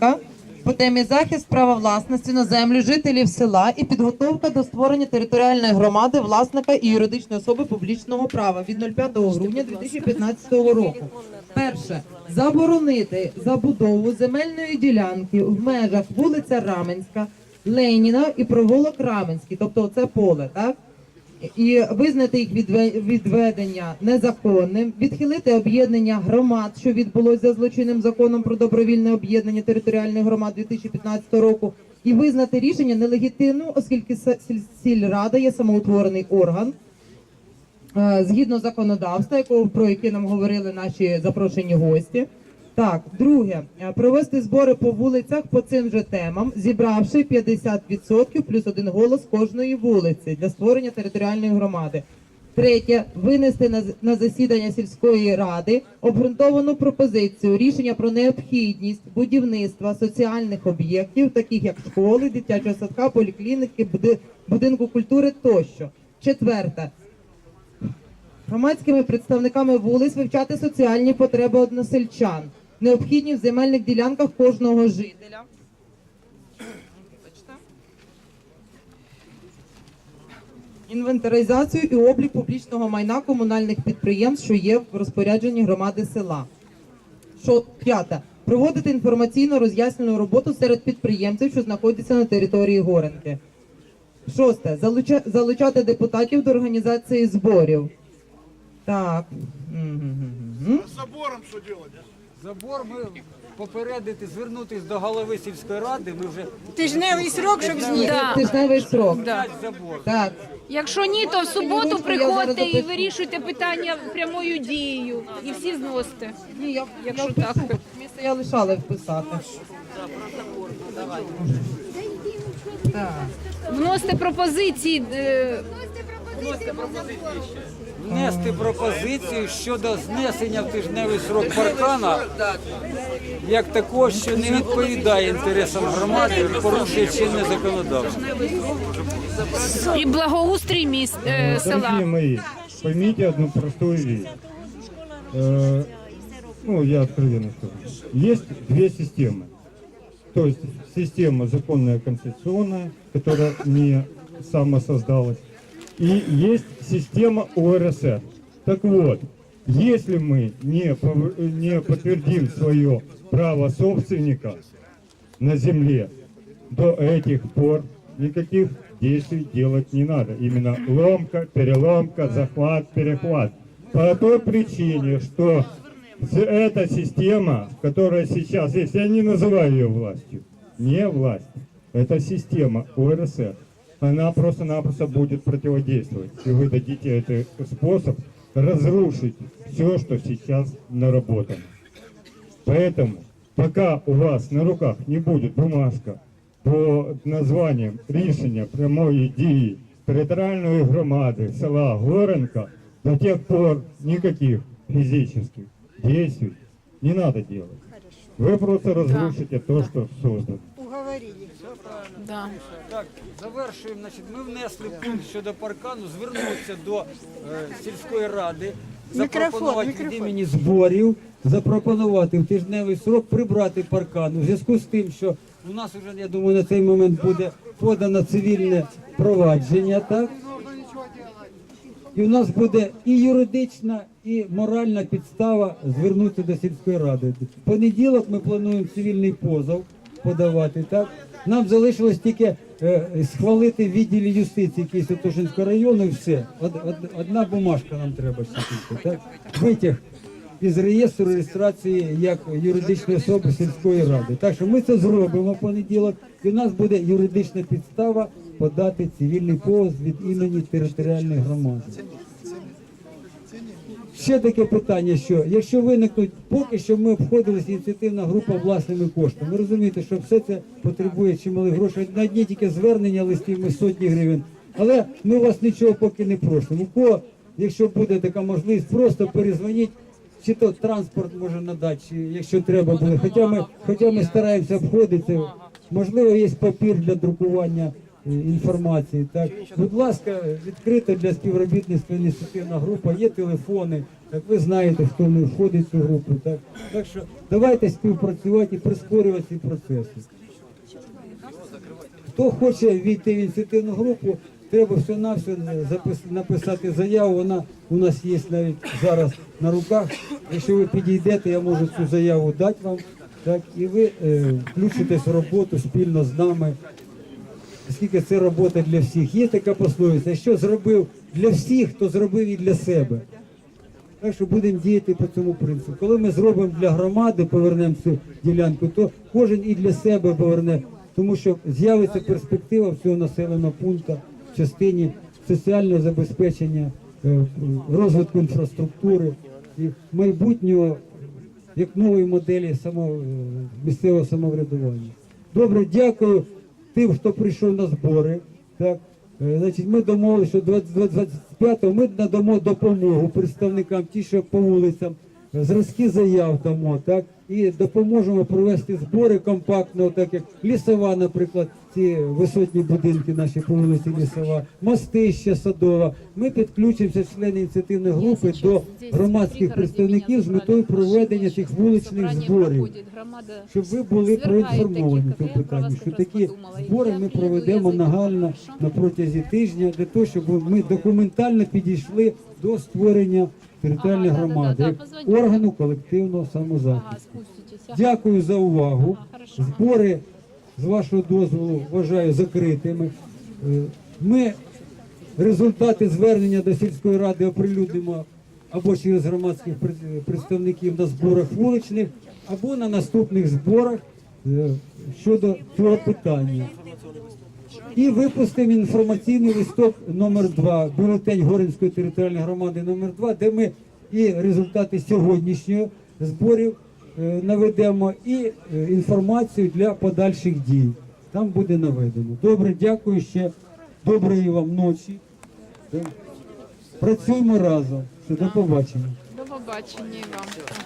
Гуренка по темі захист права власності на землю жителів села і підготовка до створення територіальної громади власника і юридичної особи публічного права від 05 грудня 2015 року. Перше заборонити забудову земельної ділянки в межах вулиця Раменська, Леніна і провулок Раменський, тобто це поле, так? І визнати їх відведення незаконним, відхилити об'єднання громад, що відбулося за злочинним законом про добровільне об'єднання територіальних громад 2015 року, і визнати рішення нелегітимним, оскільки сільрада є самоутворений орган. е, Згідно законодавства, якого про яке нам говорили наші запрошені гості. Так, друге, е, провести збори по вулицях по цим же темам, зібравши 50% плюс один голос кожної вулиці для створення територіальної громади. Третє, винести на, засідання сільської ради обґрунтовану пропозицію рішення про необхідність будівництва соціальних об'єктів, таких як школи, дитячого садка, поліклініки, буди- будинку культури тощо. Четверте, громадськими представниками вулиць вивчати соціальні потреби односельчан, необхідні в земельних ділянках кожного жителя. Інвентаризацію і облік публічного майна комунальних підприємств, що є в розпорядженні громади села. Що п'яте. Проводити інформаційно роз'яснену роботу серед підприємців, що знаходяться на території Горенки. Шосте. Залучати депутатів до організації зборів. Так. С забором что делать? Забор ми попередити, звернутись до голови сільської ради. Ми вже Тижневий срок, щоб зняти. Да. Тижневий срок. п'ять забор. Так. Якщо ні, то в суботу приходьте і вирішуйте питання прямою дією. І всі зносите. Ні, я, Якщо я так. місце я лишала вписати. Так. Вносите пропозиції. е, Внести пропозицію щодо знесення в тижневий срок паркана, як такого, що не відповідає інтересам громади, порушує чинне законодавство. І благоустрій міст е, Дорогие села. мои, поймите одну простую вещь. Э, ну, я откровенно скажу. Есть две системы. То есть система законная конституционная, которая не самосоздалась, и есть система ОРСР. Так вот, если мы не, не подтвердим свое право собственника на земле, до этих пор никаких действий делать не надо. Именно ломка, переломка, захват, перехват. По той причине, что эта система, которая сейчас есть, я не называю ее властью, не власть, это система ОРСР. Она просто-напросто будет противодействовать. И вы дадите этот способ разрушить все, что сейчас наработано. Поэтому, пока у вас на руках не будет бумажка по названням рішення прямої дії територіальної громади села Горенка, до тех пор никаких физических действий не надо делать. Вы просто разрушите то, что создано. Уговорили. Да. Так, завершуємо. Значить, ми внесли пункт щодо паркану, звернутися до е, сільської ради, запропонувати від імені зборів, запропонувати в тижневий срок прибрати паркан. У зв'язку з тим, що у нас вже, я думаю, на цей момент буде подано цивільне провадження, так? І у нас буде і юридична, і моральна підстава звернутися до сільської ради. В понеділок ми плануємо цивільний позов подавати. Так нам залишилось тільки е, схвалити в відділі юстиції Києво-Святошинського району і все. Од, од, одна бумажка нам треба ще. Витяг із реєстру реєстрації як юридичної особи сільської ради. Так що ми це зробимо в понеділок, і у нас буде юридична підстава подати цивільний позов від імені територіальної громади. Ще таке питання, що якщо виникнуть, поки що ми обходилися ініціативна група власними коштами. Ви розумієте, що все це потребує чимали грошей. На дні тільки звернення листів ми сотні гривень. Але ми вас нічого поки не просимо. У кого, якщо буде така можливість, просто перезвоніть, чи то транспорт може надати, чи якщо треба буде. Хоча ми, хоча ми стараємося обходити. Можливо, є папір для друкування інформації. Так, будь ласка, відкрита для співробітництва ініціативна група, є телефони. Так ви знаєте, хто не входить в цю групу. Так, так що давайте співпрацювати і прискорювати ці процеси. Хто хоче війти в ініціативну групу, треба все на все написати заяву. Вона у нас є навіть зараз на руках. Якщо ви підійдете, я можу цю заяву дати вам. Так, і ви е, включитесь в роботу спільно з нами, оскільки це робота для всіх. Є така пословиця, що зробив для всіх, то зробив і для себе. Так що будемо діяти по цьому принципу. Коли ми зробимо для громади, повернемо цю ділянку, то кожен і для себе поверне, тому що з'явиться перспектива всього населеного пункту в частині соціального забезпечення, е, розвитку інфраструктури і майбутнього як нової моделі само, е, місцевого самоврядування. Добре, дякую тим, хто прийшов на збори. Так. Е, Значить, ми домовилися, що 25-го ми надамо допомогу представникам ті, що по вулицям, зразки заяв дамо, так, і допоможемо провести збори компактно, так як лісова, наприклад, ці висотні будинки наші по вулиці Лісова, мостища Садова. Ми підключимося, члени ініціативної групи, до громадських представників з метою проведення цих вуличних зборів. щоб ви були проінформовані цьому питанні, що такі збори ми проведемо нагально на протязі тижня для того, щоб ми документально підійшли до створення територіальної Ага, громади як позвоніть. органу колективного самозахисту. Ага. Дякую за увагу. Ага. Збори з вашого дозволу вважаю закритими. Е, Ми результати звернення до сільської ради оприлюднимо або через громадських представників на зборах вуличних, або на наступних зборах е, щодо цього питання. І випустимо інформаційний листок номер 2 бюлетень Горинської територіальної громади номер 2 де ми і результати сьогоднішнього зборів е, наведемо, і е, інформацію для подальших дій. Там буде наведено. Добре, дякую ще. Доброї вам ночі. Працюємо разом. Все, до побачення. До побачення вам.